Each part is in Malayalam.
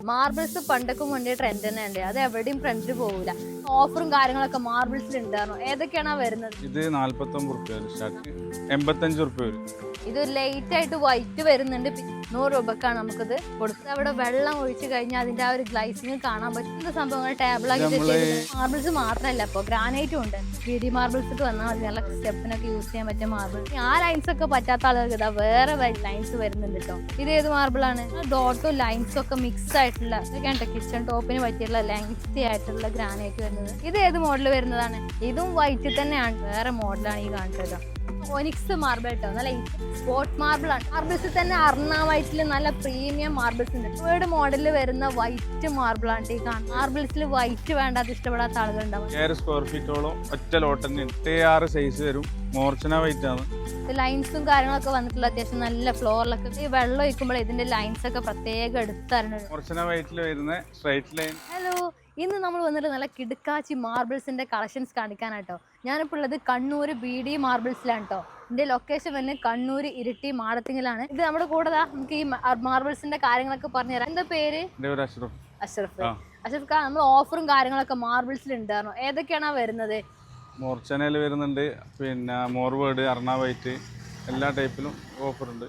മാർബിൾസ് പണ്ടൊക്കെ മുന്നേ ട്രെൻഡ് തന്നെ ഉണ്ട് അത് എവിടെയും ട്രെൻഡിൽ പോകില്ല ഓഫറും കാര്യങ്ങളൊക്കെ മാർബിൾസിൽ ഉണ്ടായിരുന്നു. ഏതൊക്കെയാണ് വരുന്നത്? ഇത് നാല്പത്തൊമ്പത് റുപ്യ വരും സ്റ്റാർട്ട് എൺപത്തഞ്ച് റുപ്യ വരും. ഇത് ലേറ്റ് ആയിട്ട് വൈറ്റ് വരുന്നുണ്ട്. നൂറ് രൂപക്കാണ് നമുക്കിത് കൊടുത്തത് അവിടെ വെള്ളം ഒഴിച്ചു കഴിഞ്ഞാൽ അതിന്റെ ആ ഒരു ഗ്ലൈസിങ് കാണാൻ പറ്റുന്ന സംഭവങ്ങൾ ടേബിളാക്കി മാർബിൾസ് മാത്രമല്ല ഇപ്പോൾ ഗ്രാനൈറ്റും ഉണ്ട്. ബി ഡി മാർബിൾസ് ഒക്കെ വന്നാൽ മതി. നല്ല സ്റ്റെപ്പിനൊക്കെ യൂസ് ചെയ്യാൻ പറ്റിയ മാർബിൾ ആ ലൈൻസ് ഒക്കെ പറ്റാത്ത ആളുകൾക്ക് ഇതാ വേറെ ലൈൻസ് വരുന്നുണ്ട് കേട്ടോ ഇത് ഏത് മാർബിളാണ് ഡോട്ടും ലൈൻസും ഒക്കെ മിക്സ് ആയിട്ടുള്ള ഇതൊക്കെയാണ് കിച്ചൺ ടോപ്പിന് പറ്റിയുള്ള ലെങ്തി ആയിട്ടുള്ള ഗ്രാനൈറ്റ് വരുന്നത്. ഇത് ഏത് മോഡൽ വരുന്നതാണ്? ഇതും വൈറ്റ് തന്നെയാണ്. വേറെ മോഡലാണ് ഈ കാണിച്ചത് ഒനിക്സ് മാർബിൾ കേട്ടോ നല്ല സ്പോട്ട് മാർബിൾ ആണ്. മാർബിൾസിൽ തന്നെ അർണ വൈറ്റിൽ നല്ല പ്രീമിയം മാർബിൾസ് ഉണ്ട്. വേർഡ് മോഡലിൽ വരുന്ന വൈറ്റ് മാർബിൾ ആണ്. ഈ കാണുന്നത് മാർബിൾസിൽ വൈറ്റ് വേണ്ടാത്ത ഇഷ്ടപ്പെടാത്ത ആളുകൾ ഉണ്ടാവും. സ്ക്വയർ ഫീറ്റോളം ഒറ്റ ലോട്ടന് എട്ട് ആറ് സൈസ് വരും. മോർച്ചന വൈറ്റ് ആണ്. ലൈൻസും കാര്യങ്ങളൊക്കെ വന്നിട്ടുള്ള അത്യാവശ്യം നല്ല ഫ്ലോറിലൊക്കെ ഈ വെള്ളം ഒഴിക്കുമ്പോൾ ഇതിന്റെ ലൈൻസ് ഒക്കെ പ്രത്യേകം എടുത്തരണം മോർച്ചന വൈറ്റിൽ വരുന്ന സ്ട്രൈറ്റ് ലൈൻ ഹലോ ഇന്ന് നമ്മൾ വന്നിട്ട് നല്ല കിടുക്കാച്ചി മാർബിൾസിന്റെ കളക്ഷൻസ് കാണിക്കാനാട്ടോ. ഞാനിപ്പോൾ ഉള്ളത് കണ്ണൂർ ബി ഡി മാർബിൾസിലാണ് കേട്ടോ ഇതിന്റെ ലൊക്കേഷൻ വന്ന് കണ്ണൂർ ഇരിട്ടി മാടത്തിങ്ങിലാണ്. ഇത് നമ്മുടെ കൂടെ നമുക്ക് ഈ മാർബിൾസിന്റെ കാര്യങ്ങളൊക്കെ പറഞ്ഞുതരാം എന്താ പേര്? അഷ്റഫ്. അഷ്റഫ്. അഷ്റഫ് ഖാൻ നമ്മൾ ഓഫറും കാര്യങ്ങളൊക്കെ മാർബിൾസിൽ ഉണ്ടായിരുന്നു. ഏതൊക്കെയാണ് വരുന്നത്? മോർച്ചനയിൽ വരുന്നുണ്ട് പിന്നെ മോർവേഡ് അർണ വൈറ്റ് എല്ലാ ടൈപ്പിലും ഓഫർ ഉണ്ട്.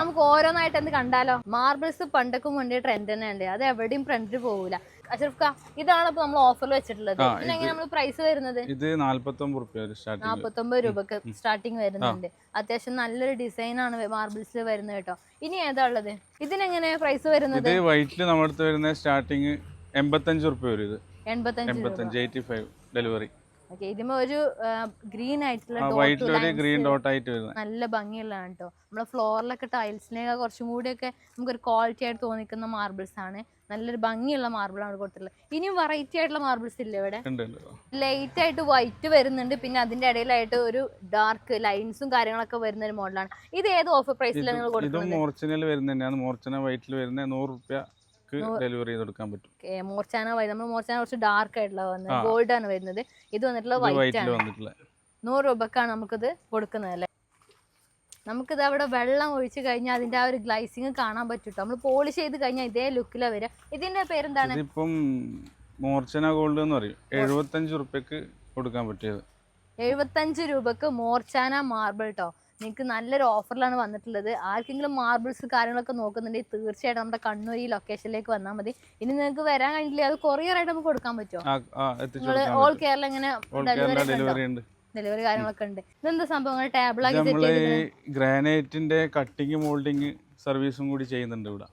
നമുക്ക് ഓരോന്നായിട്ട് എന്ത് കണ്ടാലോ? മാർബിൾസ് പണ്ടൊക്കെ മുന്നേ ട്രെൻഡ് തന്നെയുണ്ട്. അത് എവിടെയും ട്രെൻഡ് പോകില്ല അഷ്റഫ് ഇതാണ് ഇപ്പൊ നമ്മൾ ഓഫറിൽ വെച്ചിട്ടുള്ളത്. പിന്നെ നമ്മൾ പ്രൈസ് വരുന്നത്? ഇത് നാല്പത്തൊമ്പത് രൂപക്ക് സ്റ്റാർട്ടിങ് വരുന്നുണ്ട്. അത്യാവശ്യം നല്ലൊരു ഡിസൈൻ ആണ് മാർബിൾസിൽ വരുന്നത് കേട്ടോ. ഇനി ഏതാ ഉള്ളത്? ഇതിനെങ്ങനെ പ്രൈസ് വരുന്നത്? വൈറ്റിൽ നമ്മുടെ അടുത്ത് വരുന്ന സ്റ്റാർട്ടിങ് എൺപത്തഞ്ച് റുപ്യ വരും ഇത്. എൺപത്തഞ്ച് രൂപ എൺപത്തഞ്ച് എയ്റ്റി ഫൈവ് ഡെലിവറി ഓക്കെ ഇതിമേ ഒരു ഗ്രീൻ ആയിട്ടുള്ള ഗ്രീൻ ഡോട്ട് ആയിട്ട് വരുന്നത് നല്ല ഭംഗിയുള്ളതാണ് കേട്ടോ നമ്മളെ ഫ്ലോറിലൊക്കെ ടൈൽസിനെയൊക്കെ കുറച്ചും കൂടിയൊക്കെ നമുക്കൊരു ക്വാളിറ്റി ആയിട്ട് തോന്നിക്കുന്ന മാർബിൾസ് ആണ്. നല്ലൊരു ഭംഗിയുള്ള മാർബിളാണ് കൊടുത്തിട്ടുള്ളത്. ഇനിയും വെറൈറ്റി ആയിട്ടുള്ള മാർബിൾസ് ഇല്ല ഇവിടെ? ലൈറ്റ് ആയിട്ട് വൈറ്റ് വരുന്നുണ്ട്. പിന്നെ അതിന്റെ ഇടയിലായിട്ട് ഒരു ഡാർക്ക് ലൈൻസും കാര്യങ്ങളൊക്കെ വരുന്ന ഒരു മോഡലാണ് ഇത് ഏത് ഓഫർ പ്രൈസിലാണ് നിങ്ങൾ കൊടുക്കുന്നത്? മോർച്ചന വൈറ്റിൽ വരുന്ന നൂറ് റുപ്യക്ക് ഡെലിവറി കൊടുക്കാൻ പറ്റും. മോർച്ചാന വൈ നമ്മൾ മോർച്ചാന കുറച്ച് ഡാർക്ക് ആയിട്ടുള്ള വന്നത്. ഗോൾഡ് ആണ് വരുന്നത്. ഇത് വന്നിട്ടുള്ള വൈറ്റ് ആണ്. നൂറ് രൂപക്കാണ് നമുക്കിത് കൊടുക്കുന്നത് അല്ലേ? നമുക്കിത് അവിടെ വെള്ളം ഒഴിച്ച് കഴിഞ്ഞാൽ അതിന്റെ ആ ഒരു ഗ്ലൈസിങ് കാണാൻ പറ്റും നമ്മൾ പോളിഷ് ചെയ്ത് കഴിഞ്ഞാൽ ഇതേ ലുക്കിലാണ് വരിക ഇതിന്റെ പേരെന്താണ്? ഇതിപ്പം മോർച്ചന ഗോൾഡ് എന്ന് പറയും. എഴുപത്തഞ്ച് റുപ്യക്ക് കൊടുക്കാൻ പറ്റിയത്. എഴുപത്തഞ്ച് രൂപക്ക് മോർച്ചാന മാർബിൾ കേട്ടോ നിങ്ങൾക്ക് നല്ലൊരു ഓഫറിലാണ് വന്നിട്ടുള്ളത്. ആർക്കെങ്കിലും മാർബിൾസ് കാര്യങ്ങളൊക്കെ നോക്കുന്നുണ്ടെങ്കിൽ തീർച്ചയായിട്ടും നമ്മുടെ കണ്ണൂർ ഈ ലൊക്കേഷനിലേക്ക് വന്നാൽ മതി. ഇനി നിങ്ങൾക്ക് വരാൻ കഴിഞ്ഞില്ല അത് കൊറിയർ ആയിട്ട് നമുക്ക് കൊടുക്കാൻ പറ്റുമോ നിങ്ങൾ ഓൾ കേരള ഇങ്ങനെ ഡെലിവറി ഡെലിവറി കാര്യങ്ങളൊക്കെ ഉണ്ട്. ഇതെന്താ സംഭവങ്ങൾ ടാബിളാക്കി ഗ്രാനൈറ്റിന്റെ കട്ടിങ് മോൾഡിങ് സർവീസും കൂടി ചെയ്യുന്നുണ്ട് ഇവിടെ.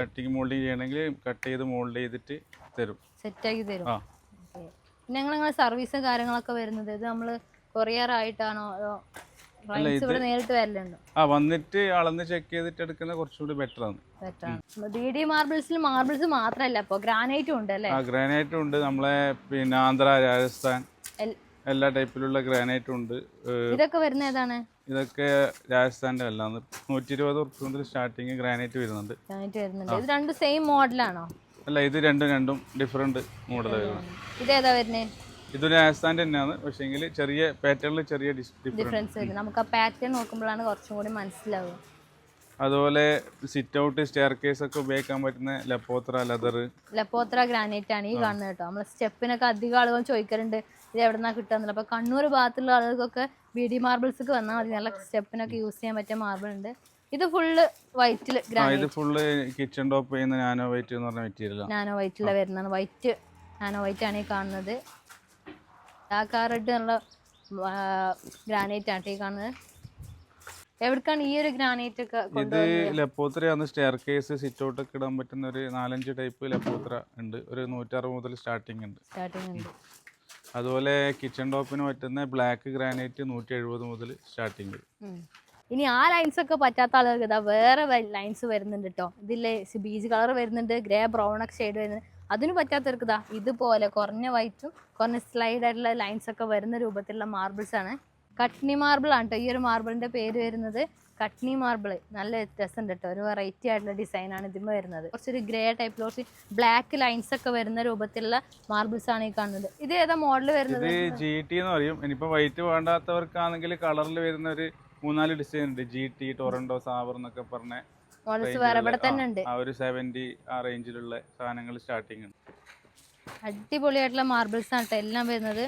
കട്ടിങ് മോൾഡിങ് ചെയ്യണമെങ്കിൽ കട്ട് ചെയ്ത് മോൾഡ് ചെയ്തിട്ട് തരും. സെറ്റ് ആക്കി തരും. പിന്നെ ഞങ്ങൾ സർവീസ് സർവീസും കാര്യങ്ങളൊക്കെ വരുന്നത് ഇത് നമ്മൾ കൊറിയർ ആയിട്ടാണോ? ആ വന്നിട്ട് അളന്ന് ചെക്ക് ചെയ്തിട്ട് എടുക്കുന്ന കുറച്ചുകൂടി ബെറ്റർ ആണ്. ബി ഡി മാർബിൾസിൽ മാർബിൾസ് മാത്രമല്ല ഇപ്പോൾ ഗ്രാനൈറ്റും ഉണ്ട് അല്ലേ? ആ ഗ്രാനൈറ്റും ഉണ്ട്. നമ്മളെ പിന്നെ ആന്ധ്ര രാജസ്ഥാൻ എല്ലാ ടൈപ്പിലുള്ള ഗ്രാനൈറ്റും ഉണ്ട്. ഇതൊക്കെ വരുന്ന ഏതാണ്? ഇതൊക്കെ രാജസ്ഥാന്റെ അല്ലാന്ന്. നൂറ്റി ഇരുപത് ഉറുപ്പ് മുതൽ സ്റ്റാർട്ടിങ് ഗ്രാനൈറ്റ് വരുന്നുണ്ട്. ഗ്രാനൈറ്റ് വരുന്നുണ്ട്. ഇത് രണ്ടും സെയിം മോഡലാണോ അല്ല ഇത് രണ്ടും രണ്ടും ഡിഫറെന്റ് മോഡലാണ് ഇത് ഇതേതാ വരുന്നത്? ഇത് ആസ്ഥാൻ തന്നെയാണ്. പക്ഷേ എങ്കിൽ ചെറിയ പാറ്റേണിൽ ചെറിയ ഡിഫറൻസ് നമുക്ക് ആ പാറ്റേൺ നോക്കുമ്പോഴാണ് കുറച്ചും കൂടി മനസ്സിലാവുക. അതുപോലെ സിറ്റ് ഔട്ട് സ്റ്റെയർ കേസ് ഒക്കെ ഉപയോഗിക്കാൻ പറ്റുന്ന ലപ്പോത്ര ലെതർ ലപ്പോത്ര ഗ്രാനൈറ്റ് ആണ് ഈ കാണുന്നത് കേട്ടോ. നമ്മൾ സ്റ്റെപ്പിനൊക്കെ അധികം ആളുകൾ ചോദിക്കാറുണ്ട് ഇത് എവിടെന്നാ കിട്ടുക അപ്പോൾ കണ്ണൂർ ഭാഗത്തുള്ള ആളുകൾക്കൊക്കെ ബി ഡി മാർബിൾസ് വന്നാൽ മതി. നല്ല സ്റ്റെപ്പിനൊക്കെ യൂസ് ചെയ്യാൻ പറ്റിയ മാർബിൾ ഉണ്ട്. ഇത് ഫുള്ള് വൈറ്റിൽ ഇത് ഫുള്ള് കിച്ചൺ ടോപ്പ് ചെയ്യുന്ന നാനോ വൈറ്റ് എന്ന് പറഞ്ഞ മെറ്റീരിയലാണ് നാനോ വൈറ്റിലെ വരുന്നതാണ്. വൈറ്റ് നാനോ വൈറ്റ് ആണ് ഈ കാണുന്നത്. ഡാക്കാ റെഡ് എന്നുള്ള ഗ്രാനൈറ്റ് ആണ് ഈ കാണുന്നത്? എവിടേക്കാണ് ഈ ഒരു ഗ്രാനൈറ്റ് ഒക്കെ ഇത് ലപ്പോത്രയാണ് സ്റ്റെയർ കേസ് സിറ്റ് ഔട്ട് ഒക്കെ ഇടാൻ പറ്റുന്ന ഒരു നാലഞ്ച് ടൈപ്പ് ലപ്പോത്ര ഉണ്ട്. ഒരു നൂറ്ററുപത് മുതൽ സ്റ്റാർട്ടിംഗ് ഉണ്ട്. സ്റ്റാർട്ടിംഗ് ഉണ്ട്. അതുപോലെ കിച്ചൺ ടോപ്പിന് പറ്റുന്ന ബ്ലാക്ക് ഗ്രാനൈറ്റ് നൂറ്റി എഴുപത് മുതൽ സ്റ്റാർട്ടിംഗ് ഇനി ആ ലൈൻസ് ഒക്കെ പറ്റാത്ത ആളുകൾക്ക് ഇതാ വേറെ ലൈൻസ് വരുന്നുണ്ട് കേട്ടോ ഇതില്ലേ ബീജ് കളർ വരുന്നുണ്ട് ഗ്രേ ബ്രൗൺ ഒക്കെ ഷെയ്ഡ് വരുന്നുണ്ട്. അതിന് പറ്റാത്തവർക്ക് ഇതാ ഇതുപോലെ കുറഞ്ഞ വൈറ്റും കുറഞ്ഞ സ്ലൈഡ് ആയിട്ടുള്ള ലൈൻസ് ഒക്കെ വരുന്ന രൂപത്തിലുള്ള മാർബിൾസ് ആണ്. കട്നി മാർബിൾ ആണ് കേട്ടോ ഈ ഒരു മാർബിളിന്റെ പേര് വരുന്നത് കട്നി മാർബിൾ നല്ല രസമുണ്ട് കേട്ടോ ഒരു വെറൈറ്റി ആയിട്ടുള്ള ഡിസൈൻ ആണ് ഇതിന് വരുന്നത്. കുറച്ചൊരു ഗ്രേ ടൈപ്പ് കുറച്ച് ബ്ലാക്ക് ലൈൻസ് ഒക്കെ വരുന്ന രൂപത്തിലുള്ള മാർബിൾസ് ആണ് ഈ കാണുന്നത്. ഇത് ഏതാ മോഡൽ വരുന്നത്? ജി ടി എന്ന് പറയും. ഇനിയിപ്പോൾ വൈറ്റ് വേണ്ടാത്തവർക്കാണെങ്കിൽ കളറിൽ വരുന്ന ഒരു മൂന്നാൽ ഡിസൈൻ ഉണ്ട്. ജി ടി ടൊറൻഡോ സാവർ എന്നൊക്കെ പറഞ്ഞ മോഡൽസ് വേറെ ഇവിടെ തന്നെ ഉണ്ട് ആ ഒരു സെവന്റി ആ റേഞ്ചിലുള്ള സാധനങ്ങൾ സ്റ്റാർട്ടിങ് ഉണ്ട്. അടിപൊളിയായിട്ടുള്ള മാർബിൾസ് ആണ് കേട്ടോ എല്ലാം വരുന്നത്.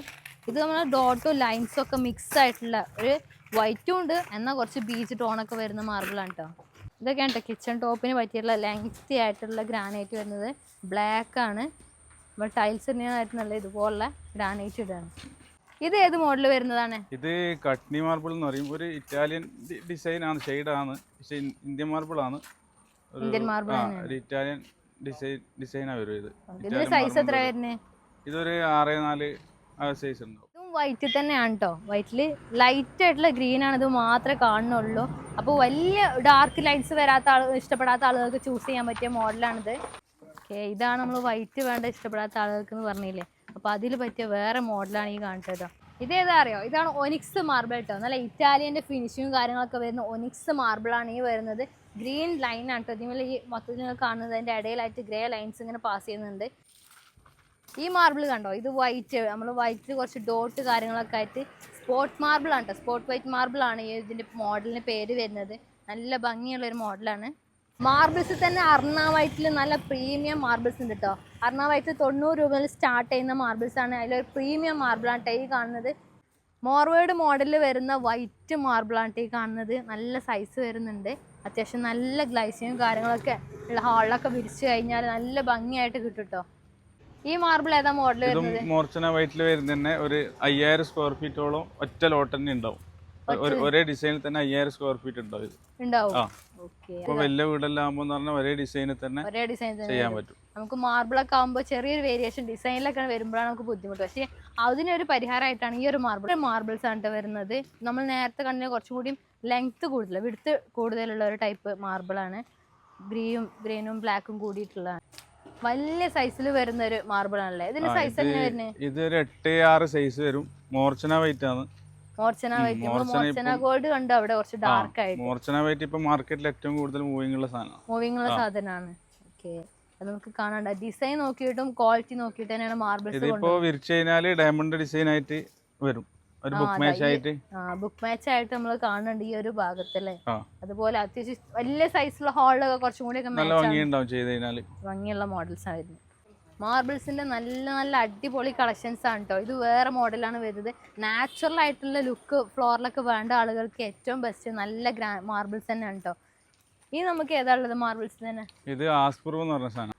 ഇത് നമ്മളെ ഡോട്ടും ലൈൻസും ഒക്കെ മിക്സ് ആയിട്ടുള്ള ഒരു വൈറ്റും ഉണ്ട്. എന്നാൽ കുറച്ച് ബീച്ച് ടോണൊക്കെ വരുന്ന മാർബിളാണ് കേട്ടോ ഇതൊക്കെയാണ് കേട്ടോ കിച്ചൺ ടോപ്പിന് പറ്റിയിട്ടുള്ള ലെങ്തി ആയിട്ടുള്ള ഗ്രാനൈറ്റ് വരുന്നത്. ബ്ലാക്ക് ആണ്. നമ്മൾ ടൈൽസ് ഇടുന്നതായിട്ടുള്ള ഇതുപോലുള്ള ഗ്രാനൈറ്റ് ഇടാണ് ഇത് ഏത് മോഡൽ വരുന്നതാണ്? ഇത് കട്നി മാർബിൾ എന്ന് പറയും. ഒരു ഇറ്റാലിയൻ ഡിസൈൻ ആണ് ഷെയ്ഡാണ് പക്ഷേ ഇന്ത്യൻ മാർബിൾ ആണ്. ഇന്ത്യൻ മാർബിൾ ഒരു ഇറ്റാലിയൻ ഡിസൈൻ ഡിസൈനാ വരും ഇത് ഇതിന്റെ സൈസ് എത്ര. വരുന്നത്? ഇതൊരു ആറ് നാല് ആ സൈസ് ഉണ്ടാവും ഇതും വൈറ്റ് തന്നെയാണ് കേട്ടോ വൈറ്റിൽ ലൈറ്റ് ആയിട്ടുള്ള ഗ്രീൻ ആണ് ഇത് മാത്രമേ കാണുന്നുള്ളൂ. അപ്പോൾ വലിയ ഡാർക്ക് ലൈറ്റ്സ് വരാത്ത ആൾ ഇഷ്ടപ്പെടാത്ത ആളുകൾക്ക് ചൂസ് ചെയ്യാൻ പറ്റിയ മോഡലാണിത് ഓക്കെ ഇതാണ് നമ്മൾ വൈറ്റ് വേണ്ട ഇഷ്ടപ്പെടാത്ത ആളുകൾക്ക് എന്ന് പറഞ്ഞില്ലേ? അപ്പോൾ അതിൽ പറ്റിയ വേറെ മോഡലാണ് ഈ കാണിച്ചത്. ഇത് ഇതേതാ അറിയോ? ഇതാണ് ഒനിക്സ് മാർബിൾ കേട്ടോ നല്ല ഇറ്റാലിയന്റെ ഫിനിഷിങ്ങും കാര്യങ്ങളൊക്കെ വരുന്ന ഒനിക്സ് ആണ് ഈ വരുന്നത്. ഗ്രീൻ ലൈൻ ആണ് കേട്ടോ ഇതിൽ ഈ മൊത്തത്തിൽ അതിന്റെ ഇടയിലായിട്ട് ഗ്രേ ലൈൻസ് ഇങ്ങനെ പാസ് ചെയ്യുന്നുണ്ട്. ഈ മാർബിൾ കണ്ടോ? ഇത് വൈറ്റ് നമ്മൾ വൈറ്റിൽ കുറച്ച് ഡോട്ട് കാര്യങ്ങളൊക്കെ ആയിട്ട് സ്പോട്ട് മാർബിൾ ആണ് കേട്ടോ സ്പോട്ട് വൈറ്റ് മാർബിൾ ആണ് ഇതിന്റെ മോഡലിന് പേര് വരുന്നത്. നല്ല ഭംഗിയുള്ള ഒരു മോഡലാണ് മാർബിൾസ് തന്നെ അർണ വൈറ്റിൽ നല്ല പ്രീമിയം മാർബിൾസ് ഉണ്ട് കേട്ടോ അർണ വൈറ്റിൽ തൊണ്ണൂറ് രൂപ മുതൽ സ്റ്റാർട്ട് ചെയ്യുന്ന മാർബിൾസ് ആണ്. അതിലൊരു പ്രീമിയം മാർബിളാണ് ആണ് ഈ കാണുന്നത്. മോർവേഡ് മോഡലിൽ വരുന്ന വൈറ്റ് മാർബിളാണ് ആണ് ഈ കാണുന്നത്. നല്ല സൈസ് വരുന്നുണ്ട്. അത്യാവശ്യം നല്ല ഗ്ലൈസിയും കാര്യങ്ങളൊക്കെ ഉള്ള ഹാളിലൊക്കെ വിരിച്ചു കഴിഞ്ഞാൽ നല്ല ഭംഗിയായിട്ട് കിട്ടും കേട്ടോ ഈ മാർബിൾ ഏതാ മോഡൽ വരുന്നത്? മോർച്ചന വൈറ്റിൽ വരുന്ന ഒരു അയ്യായിരം സ്ക്വയർ ഫീറ്റോളം ഒറ്റ ലോട്ട് തന്നെ ഉണ്ടാവും. ഒരു- ഡിസൈനിൽ തന്നെ അയ്യായിരം സ്ക്വയർ ഫീറ്റ് ഉണ്ടാവും ഇപ്പൊ വലിയ വീടെല്ലാം ആകുമ്പോൾ പറഞ്ഞാൽ ഒരേ ഡിസൈനിൽ തന്നെ ഒരേ ഡിസൈൻ ചെയ്യാൻ പറ്റും. നമുക്ക് മാർബിളൊക്കെ ആകുമ്പോൾ ചെറിയൊരു വേരിയേഷൻ ഡിസൈനിലൊക്കെ വരുമ്പോഴാണ് നമുക്ക് ബുദ്ധിമുട്ട്. പക്ഷേ അതിനൊരു പരിഹാരമായിട്ടാണ് ഈ ഒരു മാർബിൾ മാർബിൾസ് ആണ് വരുന്നത്. നമ്മൾ നേരത്തെ കണ്ടിന് കുറച്ചും കൂടി ലെങ്ത് കൂടുതൽ വിടുത്ത് കൂടുതലുള്ള ഒരു ടൈപ്പ് മാർബിളാണ് ഗ്രീയും ഗ്രീനും ബ്ലാക്കും കൂടിയിട്ടുള്ളതാണ്. വലിയ സൈസിൽ വരുന്ന ഒരു മാർബിൾ ആണല്ലേ? ഇതിന്റെ സൈസ് തന്നെ വരുന്നത് ഇത് ഒരു എട്ട് ആറ് സൈസ് വരും. മോർച്ചന വൈറ്റ് ആണ്. മോർച്ചന വൈറ്റ് മോർച്ചന ഗോൾഡ് കണ്ടു അവിടെ കുറച്ച് ഡാർക്ക് ആയിട്ട്? മോർച്ചന വൈറ്റ് ഇപ്പൊ മാർക്കറ്റിൽ ഏറ്റവും കൂടുതൽ മൂവിങ് ഉള്ള സാധനമാണ് മൂവിങ് ഉള്ള സാധനമാണ് ഓക്കെ അത് നമുക്ക് കാണാണ്ട ഡിസൈൻ നോക്കിയിട്ടും ക്വാളിറ്റി നോക്കിയിട്ട് തന്നെയാണ് മാർബിൾസ് ഇതിപ്പോ വിരിച്ചു കഴിഞ്ഞാൽ ഡയമണ്ട് ഡിസൈൻ ആയിട്ട് വരും. ഒരു ബുക്ക് മാച്ച് ആയിട്ട്. ബുക്ക് മാച്ച് ആയിട്ട് നമ്മൾ കാണുന്നുണ്ട് ഈ ഒരു ഭാഗത്തല്ലേ? അതുപോലെ അത്യാവശ്യം വലിയ സൈസുള്ള ഹാളിലൊക്കെ കുറച്ചും കൂടി ഒക്കെ ഭംഗിയുള്ള മോഡൽസ് ആയിരുന്നു. മാർബിൾസിന്റെ നല്ല നല്ല അടിപൊളി കളക്ഷൻസ് ആണ് കേട്ടോ ഇത് വേറെ മോഡലാണ് വരുന്നത്. നാച്ചുറൽ ആയിട്ടുള്ള ലുക്ക് ഫ്ലോറിലൊക്കെ വേണ്ട ആളുകൾക്ക് ഏറ്റവും ബെസ്റ്റ് നല്ല ഗ്രാ മാർബിൾസ് തന്നെയാണ് കേട്ടോ ഇനി നമുക്ക് ഏതാ ഉള്ളത് മാർബിൾസ് തന്നെ? ഇത് ആസ്പൂർവ് എന്ന് പറഞ്ഞ സാധനം.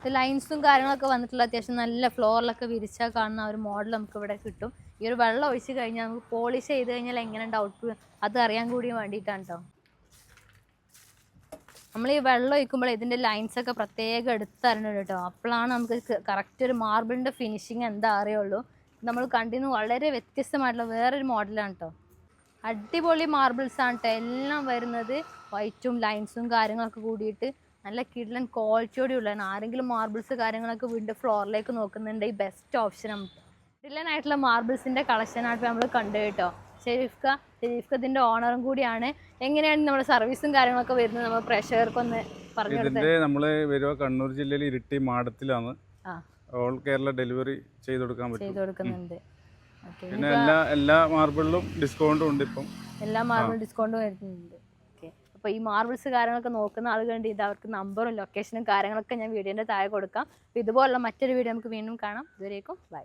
ഇത് ലൈൻസും കാര്യങ്ങളൊക്കെ വന്നിട്ടുള്ള അത്യാവശ്യം നല്ല ഫ്ലോറിലൊക്കെ വിരിച്ചാൽ കാണുന്ന ഒരു മോഡൽ നമുക്ക് ഇവിടെ കിട്ടും. ഈ ഒരു വെള്ളം ഒഴിച്ച് കഴിഞ്ഞാൽ നമുക്ക് പോളിഷ് ചെയ്ത് കഴിഞ്ഞാൽ എങ്ങനെ ഔട്ട് അത് അറിയാൻ കൂടി വേണ്ടിയിട്ടാണ് കേട്ടോ നമ്മൾ ഈ വെള്ളം ഒഴിക്കുമ്പോൾ ഇതിന്റെ ലൈൻസ് ഒക്കെ പ്രത്യേകം എടുത്തറിഞ്ഞിട്ട് കേട്ടോ അപ്പോഴാണ് നമുക്ക് കറക്റ്റ് ഒരു മാർബിളിന്റെ ഫിനിഷിങ് എന്താ അറിയുള്ളൂ. നമ്മൾ കണ്ടിന്ന് വളരെ വ്യത്യസ്തമായിട്ടുള്ള വേറൊരു മോഡലാണ് കേട്ടോ അടിപൊളി മാർബിൾസ് ആണ് കേട്ടോ എല്ലാം വരുന്നത് വൈറ്റും ലൈൻസും കാര്യങ്ങളൊക്കെ കൂടിയിട്ട് നല്ല കിഡ്ലൻ ക്വാളിറ്റിയോടെ ഉള്ളതാണ്. ആരെങ്കിലും മാർബിൾസ് കാര്യങ്ങളൊക്കെ വീണ്ടും ഫ്ലോറിലേക്ക് നോക്കുന്നുണ്ടെങ്കിൽ ബെസ്റ്റ് ഓപ്ഷൻ കിഡ്ലൻ ആയിട്ടുള്ള മാർബിൾസിന്റെ കളക്ഷനായിട്ട് നമ്മൾ കണ്ടു കേട്ടോ ഷെരീഫ്ക ഷെരീഫ്ക ഓണറും കൂടിയാണ്. എങ്ങനെയാണ് നമ്മുടെ സർവീസും കാര്യങ്ങളൊക്കെ വരുന്നത്? നമ്മൾ പ്രഷർക്കൊന്ന് പറഞ്ഞു ഇതിന്റെ നമ്മൾ വരുക കണ്ണൂർ ജില്ലയിൽ ഇരിട്ടി മാടത്തിലാണ്. ഓൾ കേരള ഡെലിവറി ചെയ്ത് കൊടുക്കാൻ പറ്റും. ചെയ്ത് കൊടുക്കുന്നുണ്ട്. പിന്നെ എല്ലാ എല്ലാ മാർബിളിലും ഡിസ്കൗണ്ടും ഉണ്ട് ഇപ്പം. എല്ലാ മാർബിൾ ഡിസ്കൗണ്ടും വരുന്നുണ്ട്. അപ്പോൾ ഈ മാർബിൾസ് കാര്യങ്ങളൊക്കെ നോക്കുന്ന ആളുകളുണ്ട് ഇത് അവർക്ക് നമ്പറും ലൊക്കേഷനും കാര്യങ്ങളൊക്കെ ഞാൻ വീഡിയോന്റെ താഴെ കൊടുക്കാം. അപ്പോൾ ഇതുപോലുള്ള മറ്റൊരു വീഡിയോ നമുക്ക് വീണ്ടും കാണാം. ഇതുവരേക്കും ബൈ.